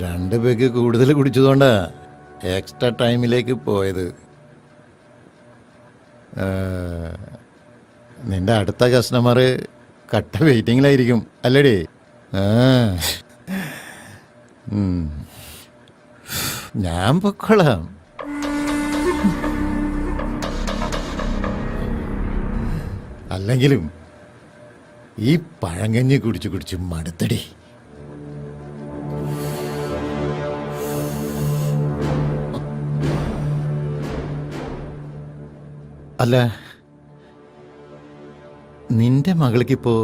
രണ്ട് പേക്ക് കൂടുതൽ കുടിച്ചതുകൊണ്ടാ എക്സ്ട്രാ ടൈമിലേക്ക് പോയത്. നിന്റെ അടുത്ത കസ്റ്റമർ കട്ട വെയിറ്റിങ്ങിലായിരിക്കും അല്ലടി? ഞാൻ പൊക്കോളാം. അല്ലെങ്കിലും ഈ പഴങ്കഞ്ഞി കുടിച്ച് കുടിച്ച് മടുത്തടി. അല്ല നിന്റെ മകൾക്കിപ്പോ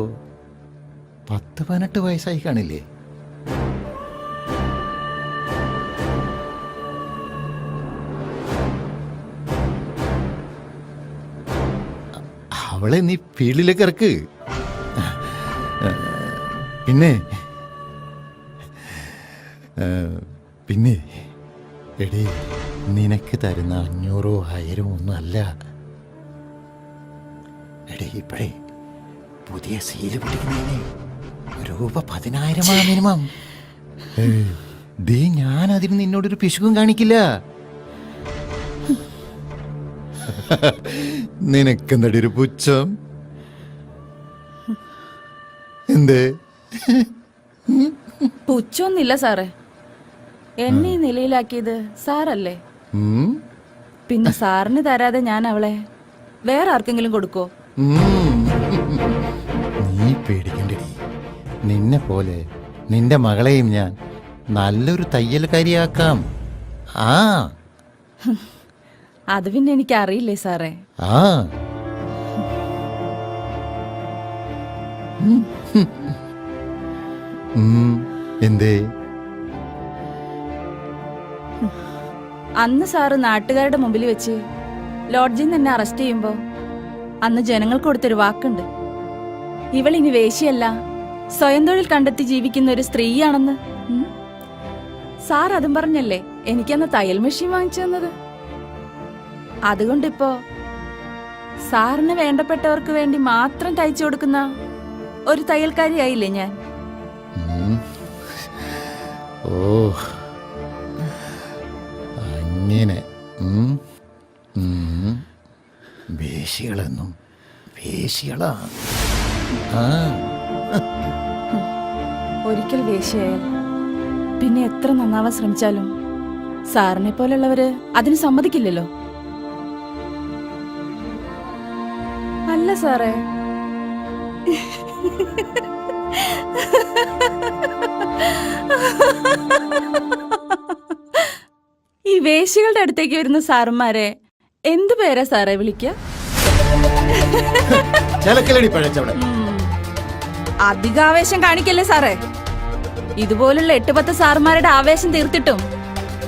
പത്ത് പതിനെട്ട് വയസ്സായി കാണില്ലേ? അവളെ നീ ഫീൽഡിലേക്ക് ഇറക്ക്. പിന്നെ പിന്നെ എടി നിനക്ക് തരുന്ന അഞ്ഞൂറോ ആയിരമോ ഒന്നും അല്ല. എടേ ഇപ്പഴേ. പുതിയ സീൽ പിടിക്കുന്നതിന് രൂപ പതിനായിരമാണ് മിനിമം. ദേ ഞാൻ അതിന് നിന്നോടൊരു പിശുക്കും കാണിക്കില്ല. നിനക്കെന്തടി ഒരു പുച്ഛം? എന്തേ? പുച്ഛൊന്നില്ല സാറേ. എന്നെ ഈ നിലയിലാക്കിയത് സാറല്ലേ? പിന്നെ സാറിന് തരാതെ ഞാൻ അവളെ വേറെ ആർക്കെങ്കിലും കൊടുക്കോ. നീ പേടിക്കണ്ടടി. നിന്നെ പോലെ നിന്റെ മകളെയും ഞാൻ നല്ലൊരു തയ്യൽക്കാരിയാക്കാം. ആ. അത് പിന്നെ എനിക്ക് അറിയില്ലേ സാറേ. ആ. എന്തേ? അന്ന് സാറ് നാട്ടുകാരുടെ മുമ്പിൽ വെച്ച് ലോഡ്ജിൽ നിന്ന് എന്നെ അറസ്റ്റ് ചെയ്യുമ്പോ അന്ന് ജനങ്ങൾക്ക് കൊടുത്തൊരു വാക്കുണ്ട്. ഇവൾ ഇനി വേശിയല്ല. സ്വയം തൊഴിൽ കണ്ടെത്തി ജീവിക്കുന്ന ഒരു സ്ത്രീയാണെന്ന്. സാർ അതും പറഞ്ഞല്ലേ എനിക്കന്ന് തയ്യൽ മെഷീൻ വാങ്ങിച്ചു തന്നത്? അതുകൊണ്ടിപ്പോ സാറിന് വേണ്ടപ്പെട്ടവർക്ക് വേണ്ടി മാത്രം തയ്ച്ചു കൊടുക്കുന്ന ഒരു തയ്യൽക്കാരിയായില്ലേ ഞാൻ? ഓ അങ്ങനെ. വേശികളെന്നും വേശികളാ ഒരിക്കൽ വേശിയായാൽ പിന്നെ എത്ര നന്നാവാൻ ശ്രമിച്ചാലും സാറിനെ പോലുള്ളവര് അതിന് സമ്മതിക്കില്ലല്ലോ. അല്ല സാറേ. ഈ വേശികളുടെ അടുത്തേക്ക് വരുന്ന സാറന്മാരെ എന്തു പേരാ സാറേ വിളിക്കുക ചിലക്കലടി പഴച്ചവിടെ അധികാവേശം കാണിക്കല്ലേ സാറേ? ഇതുപോലുള്ള എട്ട് പത്ത് സാറുമാരുടെ ആവേശം തീർത്തിട്ടും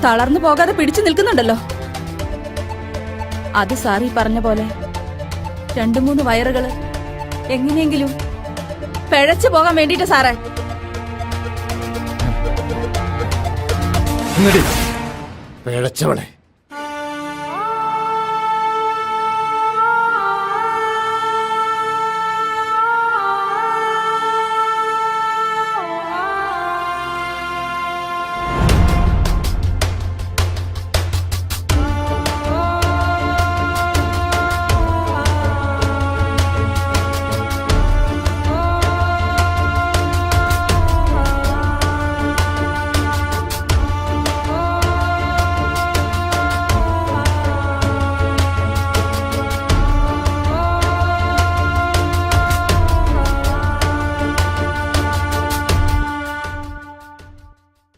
തളർന്നു പോകാതെ പിടിച്ചു നിൽക്കുന്നുണ്ടല്ലോ. അത് സാർ ഈ പറഞ്ഞ പോലെ രണ്ടു മൂന്ന് വയറുകൾ എങ്ങനെയെങ്കിലും പിഴച്ചു പോകാൻ വേണ്ടിട്ട് സാറേ. പിഴച്ചവളെ.